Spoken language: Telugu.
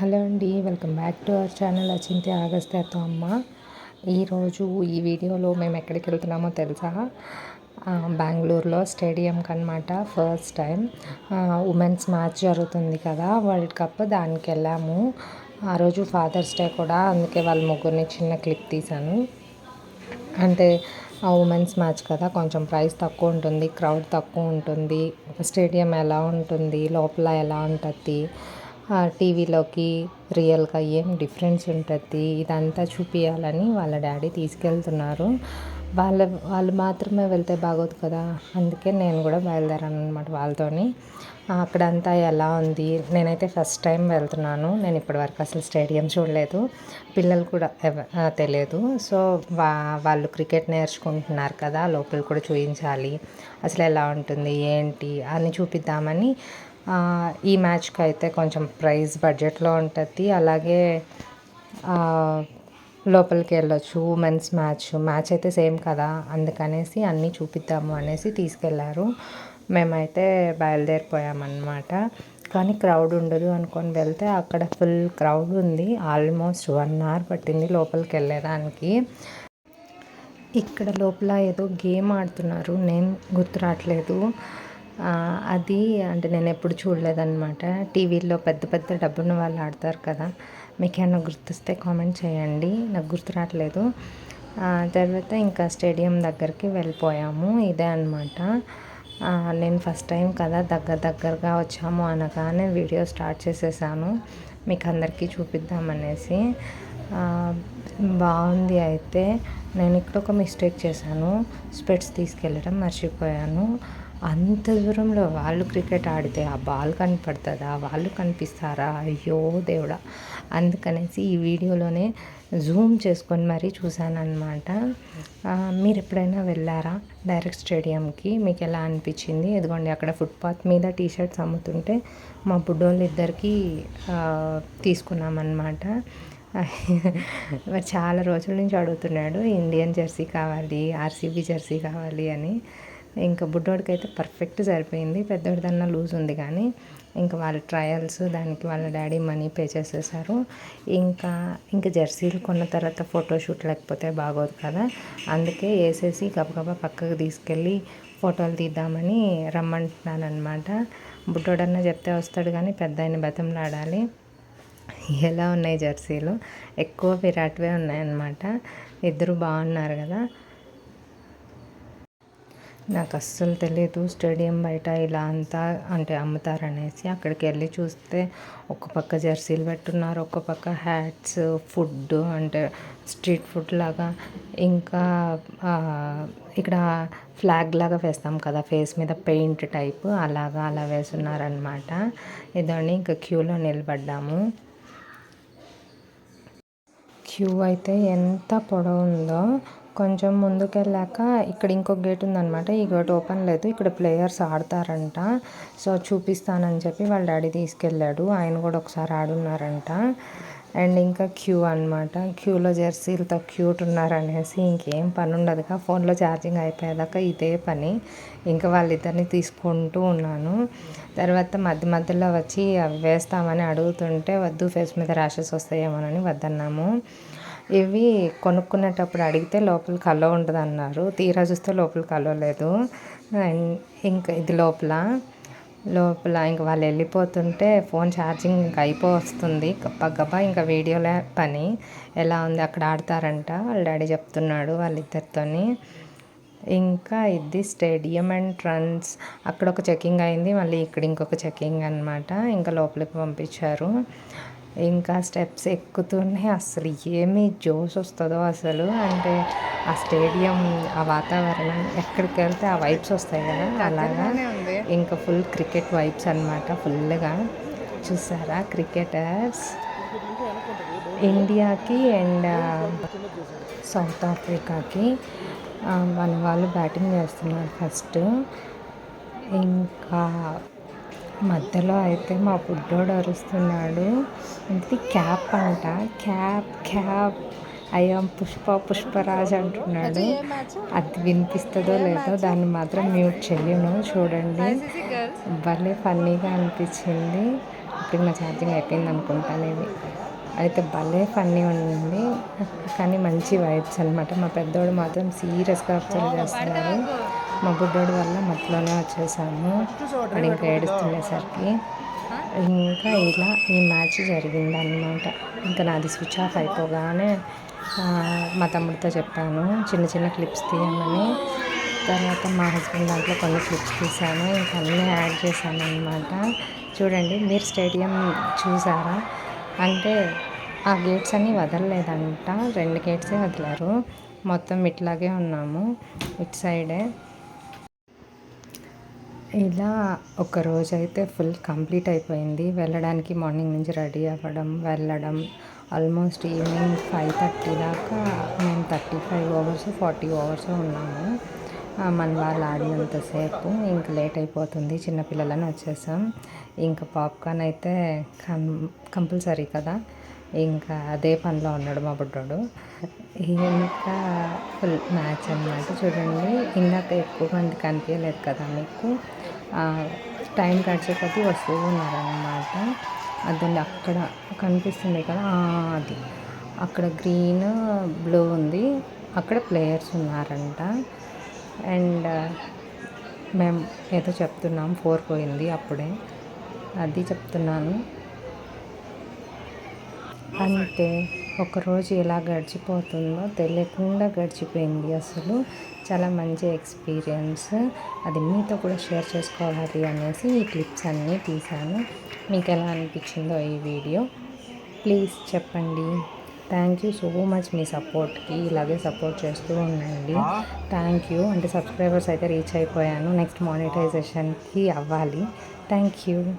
హలో అండి welcome back to our channel Achinti ఆగస్త్యతో అమ్మ. ఈరోజు ఈ వీడియోలో మేము ఎక్కడికి వెళ్తున్నామో తెలుసా? బెంగళూరులో స్టేడియంకి అనమాట ఫస్ట్ టైం. ఉమెన్స్ మ్యాచ్ జరుగుతుంది కదా వరల్డ్ కప్ దానికి వెళ్ళాము. ఆ రోజు ఫాదర్స్ డే కూడా అందుకే వాళ్ళ ముగ్గురిని చిన్న క్లిప్ తీశాను. అంటే ఆ ఉమెన్స్ మ్యాచ్ కదా కొంచెం ప్రైస్ తక్కువ ఉంటుంది క్రౌడ్ తక్కువ ఉంటుంది స్టేడియం ఎలా ఉంటుంది లోపల ఎలా ఉంటుంది టీవీలోకి రియల్గా ఏం డిఫరెన్స్ ఉంటుంది? ఇదంతా చూపించాలని వాళ్ళ డాడీ తీసుకెళ్తున్నారు. వాళ్ళ వాళ్ళు మాత్రమే వెళ్తే బాగోదు కదా? అందుకే నేను కూడా బయలుదేరాను అనమాట వాళ్ళతోని అక్కడంతా ఎలా ఉంది? నేనైతే ఫస్ట్ టైం వెళ్తున్నాను. నేను ఇప్పటివరకు అసలు స్టేడియం చూడలేదు. పిల్లలు కూడా తెలియదు. సో వా వాళ్ళు క్రికెట్ నేర్చుకుంటున్నారు కదా లోపల కూడా చూపించాలి అసలు ఎలా ఉంటుంది? ఏంటి? అని చూపిద్దామని ఈ మ్యాచ్కి అయితే కొంచెం ప్రైస్ బడ్జెట్లో ఉంటుంది. అలాగే లోపలికి వెళ్ళొచ్చు ఉమెన్స్ మ్యాచ్ మ్యాచ్ అయితే సేమ్ కదా అందుకనేసి అన్నీ చూపిద్దాము అనేసి తీసుకెళ్ళారు. మేమైతే బయలుదేరిపోయామన్నమాట. కానీ క్రౌడ్ ఉండదు అనుకొని వెళ్తే అక్కడ ఫుల్ క్రౌడ్ ఉంది. ఆల్మోస్ట్ వన్ అవర్ పట్టింది లోపలికి వెళ్ళేదానికి. ఇక్కడ లోపల ఏదో గేమ్ ఆడుతున్నారు. నేను గుర్తు రావట్లేదు అది అంటే నేను ఎప్పుడు చూడలేదన్నమాట. టీవీలో పెద్ద పెద్ద డబ్బున్న వాళ్ళు ఆడతారు కదా. మీకు ఏమైనా గుర్తిస్తే కామెంట్ చేయండి. నాకు గుర్తు రావట్లేదు. తర్వాత ఇంకా స్టేడియం దగ్గరికి వెళ్ళిపోయాము. ఇదే అనమాట నేను ఫస్ట్ టైం కదా దగ్గర దగ్గరగా వచ్చాము అనగానే వీడియో స్టార్ట్ చేసేసాను. మీకు అందరికీ చూపిద్దామనేసి. బాగుంది అయితే. నేను ఇక్కడ ఒక మిస్టేక్ చేశాను. స్పెట్స్ తీసుకెళ్ళడం మర్చిపోయాను. అంత దూరంలో వాళ్ళు క్రికెట్ ఆడితే ఆ బాల్ కనపడుతుందా? వాళ్ళు కనిపిస్తారా? అయ్యో దేవుడా. అందుకనేసి ఈ వీడియోలోనే జూమ్ చేసుకొని మరీ చూశాను మీరు ఎప్పుడైనా వెళ్ళారా డైరెక్ట్ స్టేడియంకి? మీకు ఎలా అనిపించింది? ఎదుగోండి అక్కడ ఫుట్పాత్ మీద టీ షర్ట్స్ అమ్ముతుంటే మా బుడ్డోళ్ళు ఇద్దరికి తీసుకున్నామన్నమాట. చాలా రోజుల నుంచి అడుగుతున్నాడు ఇండియన్ జెర్సీ కావాలి ఆర్సీబీ జెర్సీ కావాలి అని. ఇంకా బుడ్డోడికి అయితే పర్ఫెక్ట్ సరిపోయింది. పెద్దోడిదన్నా లూజ్ ఉంది కానీ ఇంకా వాళ్ళ ట్రయల్స్ దానికి వాళ్ళ డాడీ మనీ పే చేసేసారు. ఇంకా ఇంకా జెర్సీలు కొన్న తర్వాత ఫోటోషూట్ లేకపోతే బాగోదు కదా. అందుకే వేసేసి గబగబా పక్కకు తీసుకెళ్ళి ఫోటోలు తీద్దామని రమ్మంటున్నాను అనమాట బుడ్డోడన్నా చెప్తే వస్తాడు కానీ పెద్ద ఆయన బతంలాడాలి ఎలా ఉన్నాయి జెర్సీలు ఎక్కువ విరాట్వే ఉన్నాయన్నమాట. ఇద్దరు బాగున్నారు కదా. నాకు అస్సలు తెలియదు స్టేడియం బయట ఇలా అంతా అంటే అమ్ముతారనేసి అక్కడికి వెళ్ళి చూస్తే ఒక పక్క జెర్సీలు పెట్టున్నారు ఒక పక్క హ్యాట్స్ ఫుడ్ అంటే స్ట్రీట్ ఫుడ్ లాగా. ఇంకా ఇక్కడ ఫ్లాగ్ లాగా వేస్తాం కదా ఫేస్ మీద పెయింట్ టైప్ అలాగా అలా వేస్తున్నారనమాట ఇదండి ఇంకా క్యూలో నిలబడ్డాము. క్యూ అయితే ఎంత పొడవు ఉందో కొంచెం ముందుకెళ్ళాక ఇక్కడ ఇంకో గేట్ ఉందనమాట ఈ గేట్ ఓపెన్ లేదు. ఇక్కడ ప్లేయర్స్ ఆడతారంట. సో చూపిస్తానని చెప్పి వాళ్ళ డాడీ తీసుకెళ్ళాడు. ఆయన కూడా ఒకసారి ఆడున్నారంట. అండ్ ఇంకా క్యూ అనమాట క్యూలో జెర్సీలతో క్యూట్ ఉన్నారనేసి ఇంకేం పని ఉండదుగా. ఫోన్లో ఛార్జింగ్ అయిపోయేదాకా ఇదే పని. ఇంకా వాళ్ళిద్దరిని తీసుకుంటూ ఉన్నాను. తర్వాత మధ్య మధ్యలో వచ్చి అవి వేస్తామని అడుగుతుంటే వద్దు ఫేస్ మీద ర్యాషెస్ వస్తాయేమోనని వద్దన్నాము. ఇవి కొనుక్కునేటప్పుడు అడిగితే లోపల కలవ ఉండదు అన్నారు తీరా చూస్తే లోపల కలో లేదు. ఇంకా ఇది లోపల. లోపల ఇంకా వాళ్ళు వెళ్ళిపోతుంటే ఫోన్ ఛార్జింగ్ ఇంకా అయిపో వస్తుంది గప్ప గప్ప ఇంకా వీడియోలే పని ఎలా ఉంది అక్కడ ఆడతారంట. వాళ్ళ డాడీ చెప్తున్నాడు వాళ్ళిద్దరితోని. ఇంకా ఇది స్టేడియం అండ్ ట్రన్స్. అక్కడ ఒక చెకింగ్ అయింది మళ్ళీ ఇక్కడ ఇంకొక చెకింగ్ అనమాట ఇంకా లోపలికి పంపించారు. ఇంకా స్టెప్స్ ఎక్కుతూనే అసలు ఏమి జోష్ వస్తుందో అసలు. అంటే ఆ స్టేడియం ఆ వాతావరణం ఎక్కడికి వెళ్తే ఆ వైబ్స్ వస్తాయి కదా. అలాగా ఇంకా ఫుల్ క్రికెట్ వైబ్స్ అనమాట ఫుల్గా చూసారా క్రికెటర్స్ ఇండియాకి అండ్ సౌత్ ఆఫ్రికాకి మన వాళ్ళు బ్యాటింగ్ చేస్తున్నారు ఫస్ట్ ఇంకా మధ్యలో అయితే మా బుడ్డోడు అరుస్తున్నాడు. ఇది క్యాప్ అంట. Cap cap. I am Pushpa Pushparaj అంటున్నాడు. అది వినిపిస్తుందో లేదో దాన్ని మాత్రం మ్యూట్ చెయ్యను. చూడండి. భలే ఫన్నీగా అనిపించింది. అప్పటికి నా ఛార్జింగ్ అయిపోయింది అనుకుంటాను ఇది అయితే భలే ఫన్నీ ఉంది కానీ మంచి వైబ్స్ అనమాట మా పెద్దోడు మాత్రం సీరియస్గా అబ్జర్వ్ చేస్తున్నారు మా బుడ్డోడు వల్ల మధ్యలోనే వచ్చేసాము. వాడు ఇంకా ఏడుస్తుండేసరికి. ఇంకా ఇలా ఈ మ్యాచ్ జరిగిందనమాట ఇంకా నాది స్విచ్ ఆఫ్ అయిపోగానే మా తమ్ముడితో చెప్పాను చిన్న చిన్న క్లిప్స్ తీయమని. తర్వాత మా హస్బెండ్ దాంట్లో కొన్ని క్లిప్స్ తీసాను ఇంకా అన్నీ యాడ్ చేశాను అనమాట చూడండి మీరు స్టేడియం చూసారా? అంటే ఆ గేట్స్ అన్నీ వదలలేదంట. రెండు గేట్సే వదిలారు. మొత్తం ఇట్లాగే ఉన్నాము ఇటు సైడే. ఇలా ఒక రోజు అయితే ఫుల్ కంప్లీట్ అయిపోయింది. వెళ్ళడానికి మార్నింగ్ నుంచి రెడీ అవ్వడం వెళ్ళడం. ఆల్మోస్ట్ ఈవినింగ్ ఫైవ్ థర్టీ దాకా మేము thirty five hours forty hours ఉన్నాము. మన వాళ్ళు ఆడినంతసేపు ఇంకా లేట్ అయిపోతుంది. చిన్నపిల్లలని వచ్చేసాం. ఇంకా పాప్కార్న్ అయితే కం కంపల్సరీ కదా. ఇంకా అదే పనిలో ఉన్నాడు మా బుడ్డోడు. ఇంకా ఫుల్ మ్యాచ్ అన్నమాట. చూడండి ఇందాక ఎక్కువ మంది కనిపించలేదు కదా మీకు. టైం గడిచే కొద్దీ వస్తూ ఉన్నారనమాట అదండి అక్కడ కనిపిస్తుంది కదా అది. అక్కడ గ్రీన్ బ్లూ ఉంది. అక్కడ ప్లేయర్స్ ఉన్నారంట. అండ్ మేము ఏదో చెప్తున్నాం ఫోర్ పోయింది అప్పుడే. అది చెప్తున్నాను. అంటే ఒకరోజు ఎలా గడిచిపోతుందో తెలియకుండా గడిచిపోయింది అసలు. చాలా మంచి ఎక్స్పీరియన్స్. అది మీతో కూడా షేర్ చేసుకోవాలి అనేసి ఈ క్లిప్స్ అన్నీ తీశాను. మీకు ఎలా అనిపించిందో ఈ వీడియో. ప్లీజ్ చెప్పండి. థ్యాంక్ యూ సో మచ్ మీ సపోర్ట్కి. ఇలాగే సపోర్ట్ చేస్తూ ఉండండి. Thank you. అంటే సబ్స్క్రైబర్స్ అయితే రీచ్ అయిపోయాను. నెక్స్ట్ మానిటైజేషన్కి అవ్వాలి. Thank you.